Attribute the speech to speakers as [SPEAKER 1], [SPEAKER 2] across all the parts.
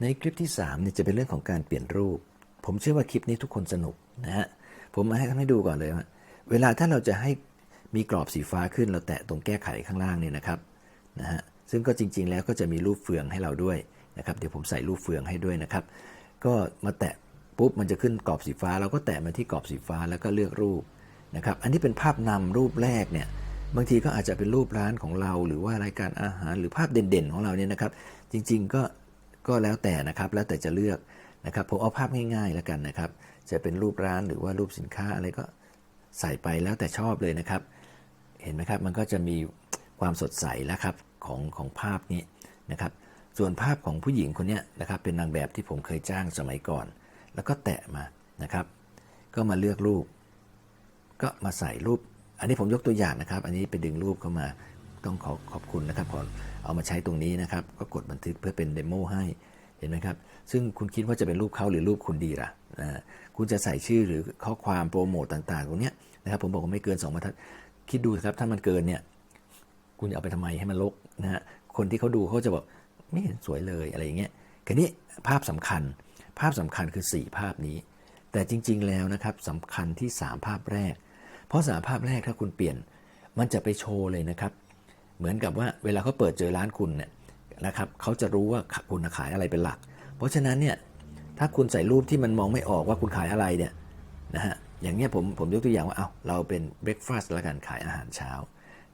[SPEAKER 1] ในคลิปที่3เนี่ยจะเป็นเรื่องของการเปลี่ยนรูป ผมเชื่อว่าคลิปนี้ทุกคนสนุกนะฮะ ผมมาให้ท่านให้ดูก่อนเลยว่าเวลาถ้าเราจะให้มีกรอบสีฟ้าขึ้นเราแตะตรงแก้ไขข้างล่างเนี่ยนะครับนะฮะ ซึ่งก็จริง ๆ แล้วก็จะมีรูปเฟืองให้เราด้วยนะครับ เดี๋ยวผมใส่รูปเฟืองให้ด้วยนะครับ ก็มาแตะปุ๊บมันจะขึ้นกรอบสีฟ้า เราก็แตะมาที่กรอบสีฟ้าแล้วก็เลือกรูปนะครับ อันนี้เป็นภาพนำรูปแรกเนี่ยบางทีก็อาจจะเป็นรูปร้านของเรา หรือว่ารายการอาหารหรือภาพเด่นๆของเราเนี่ยนะครับ จริง ๆ ก็ ก็แล้วแต่นะครับแล้วแต่จะเลือกนะครับผมเอาภาพง่ายๆแล้วกันนะครับ จะเป็นรูปร้านหรือว่ารูปสินค้าอะไรก็ใส่ไปแล้วแต่ชอบเลยนะครับ เห็นไหมครับมันก็จะมีความสดใสแล้วครับของของภาพนี้นะครับส่วนภาพของผู้หญิงคนนี้นะครับเป็นนางแบบที่ผมเคยจ้างสมัยก่อน แล้วก็แตะมานะครับ ก็มาเลือกรูป ก็มาใส่รูป อันนี้ผมยกตัวอย่างนะครับ อันนี้ไปดึงรูปเข้ามา ต้องขอขอบคุณนะครับขอเอามาใช้ตรงนี้นะครับ ก็กดบันทึกเพื่อเป็นเดโมให้เห็นไหมครับ ซึ่งคุณคิดว่าจะเป็นรูปเขาหรือรูปคุณดีล่ะคุณจะใส่ชื่อหรือข้อความโปรโมตต่างๆตรงเนี้ยนะครับ ผมบอกว่าไม่เกิน2บรรทัดคิดดูครับถ้ามันเกินเนี่ยคุณจะเอาไปทำไมให้มันลกนะฮะคนที่เขาดูเขาจะบอกไม่เห็นสวยเลยอะไรอย่างเงี้ยคันนี้ภาพสำคัญ ภาพสำคัญคือ 4 ภาพนี้ แต่จริง ๆ แล้วนะครับสำคัญที่ 3 ภาพแรก เพราะสามภาพแรกถ้าคุณเปลี่ยน มันจะไปโชว์เลยนะครับ เหมือนกับว่าเวลาเขาเปิดเจอร้านคุณเนี่ยนะครับเขาจะรู้ว่าคุณขายอะไรเป็นหลัก เพราะฉะนั้นเนี่ยถ้าคุณใส่รูปที่มันมองไม่ออกว่าคุณขายอะไรเนี่ยนะฮะอย่างเงี้ยผมผมยกตัวอย่างว่าเอาเราเป็นเบรคฟาสต์แล้วกันขายอาหารเช้า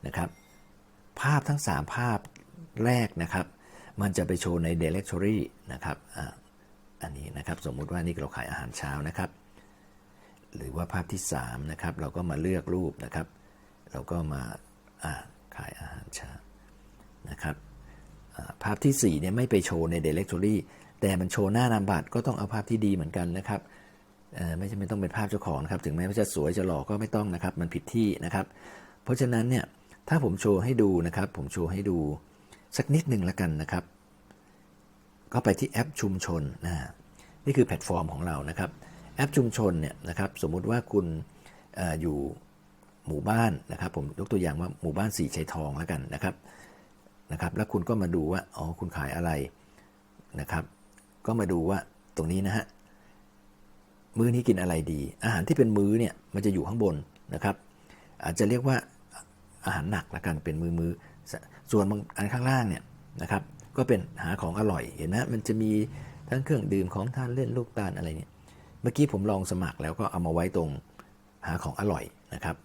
[SPEAKER 1] นะครับภาพทั้ง 3 ภาพแรกนะครับ มันจะไปโชว์ใน directory นะครับออันนี้นะครับสมมุติว่านี่เราขายอาหารเช้านะครับ หรือว่าภาพที่3นะครับเราก็มาเลือกรูปนะครับ เราก็มาอ่า ขายอาหารเช้านะครับอ่าภาพที่4เนี่ยไม่ไปโชว์ใน directory แต่มันโชว์หน้านามบัตรก็ต้องเอาภาพที่ดีเหมือนกันนะครับไม่จำเป็นต้องเป็นภาพเจ้าของนะครับถึงแม้ว่าจะสวยจะหล่อก็ไม่ต้องนะครับ มันผิดที่นะครับ เพราะฉะนั้นเนี่ยถ้าผมโชว์ให้ดูนะครับ ผมโชว์ให้ดูสักนิดหนึ่งล้วกันนะครับ ก็ไปที่แอปชุมชนนะนี่คือแพลตฟอร์มของเรานะครับ แอปชุมชนเนี่ยนะครับสมมุติว่าคุณออยู่ หมู่บ้านนะครับ ผมยกตัวอย่างว่าหมู่บ้านสีชัยทองแล้วกันนะครับนะครับ แล้วคุณก็มาดูว่าอ๋อคุณขายอะไรนะครับ ก็มาดูว่าตรงนี้นะฮะมื้อนี้กินอะไรดี อาหารที่เป็นมื้อเนี่ยมันจะอยู่ข้างบนนะครับ อาจจะเรียกว่าอาหารหนักละกันเป็นมือมือส่วนบางอันข้างล่างเนี่ยนะครับ ก็เป็นหาของอร่อยเห็นไหมมันจะมีทั้งเครื่องดื่มของทานเล่นลูกตาลอะไรเนี่ยเมื่อกี้ผมลองสมัครแล้วก็เอามาไว้ตรงหาของอร่อยนะครับ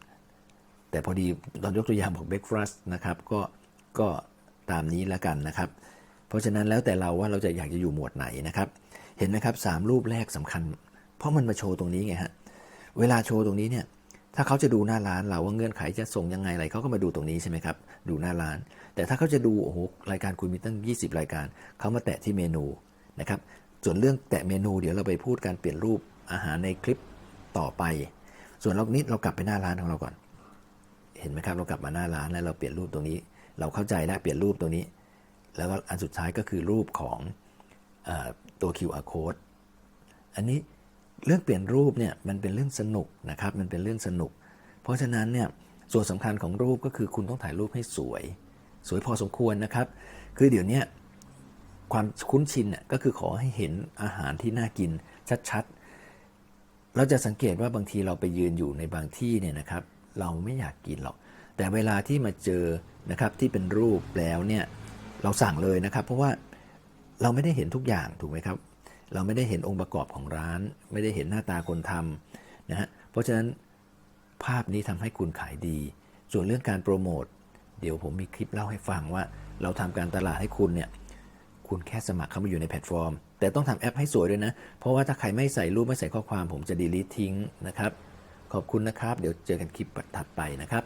[SPEAKER 1] แต่พอดีตอนยกตัวอย่างบอกเบรกฟาสต์นะครับก็ก็ตามนี้แล้วกันนะครับ เพราะฉะนั้นแล้วแต่เราว่าเราจะอยากจะอยู่หมวดไหนนะครับ เห็นไหมครับสามรูปแรกสำคัญ เพราะมันมาโชว์ตรงนี้ไงฮะเวลาโชว์ตรงนี้เนี่ยถ้าเขาจะดูหน้าร้านเราว่าเงื่อนไขจะส่งยังไงอะไรเขาก็มาดูตรงนี้ใช่ไหมครับ ดูหน้าร้าน แต่ถ้าเขาจะดูโอ้โหรายการคุณมีตั้ง 20 รายการเขามาแตะที่เมนูนะครับส่วนเรื่องแตะเมนูเดี๋ยวเราไปพูดการเปลี่ยนรูปอาหารในคลิปต่อไป ส่วนเรานี้เรากลับไปหน้าร้านของเราก่อน เห็นไหมครับเรากลับมาหน้าร้านแล้วเราเปลี่ยนรูปตรงนี้ เราเข้าใจแล้วเปลี่ยนรูปตรงนี้ แล้วก็อันสุดท้ายก็คือรูปของอตัว QR code อันนี้เรื่องเปลี่ยนรูปเนี่ยมันเป็นเรื่องสนุกนะครับมันเป็นเรื่องสนุก เพราะฉะนั้นเนี่ยส่วนสำคัญของรูปก็คือคุณต้องถ่ายรูปให้สวย สวยพอสมควรนะครับ คือเดี๋ยวนี้ความคุ้นชินน่ะก็คือขอให้เห็นอาหารที่น่ากินชัดๆ เราจะสังเกตว่าบางทีเราไปยืนอยู่ในบางที่เนี่ยนะครับ เราไม่อยากกินหรอก แต่เวลาที่มาเจอนะครับที่เป็นรูปแล้วเนี่ยเราสั่งเลยนะครับ เพราะว่าเราไม่ได้เห็นทุกอย่างถูกไหมครับ เราไม่ได้เห็นองค์ประกอบของร้าน ไม่ได้เห็นหน้าตาคนทำนะฮะเพราะฉะนั้นภาพนี้ทำให้คุณขายดี ส่วนเรื่องการโปรโมทเดี๋ยวผมมีคลิปเล่าให้ฟังว่า เราทำการตลาดให้คุณเนี่ยคุณแค่สมัครเข้ามาอยู่ในแพลตฟอร์ม แต่ต้องทำแอปให้สวยด้วยนะ เพราะว่าถ้าใครไม่ใส่รูปไม่ใส่ข้อความผมจะดีลิททิ้งนะครับ ขอบคุณนะครับ เดี๋ยวเจอกันคลิปถัดไปนะครับ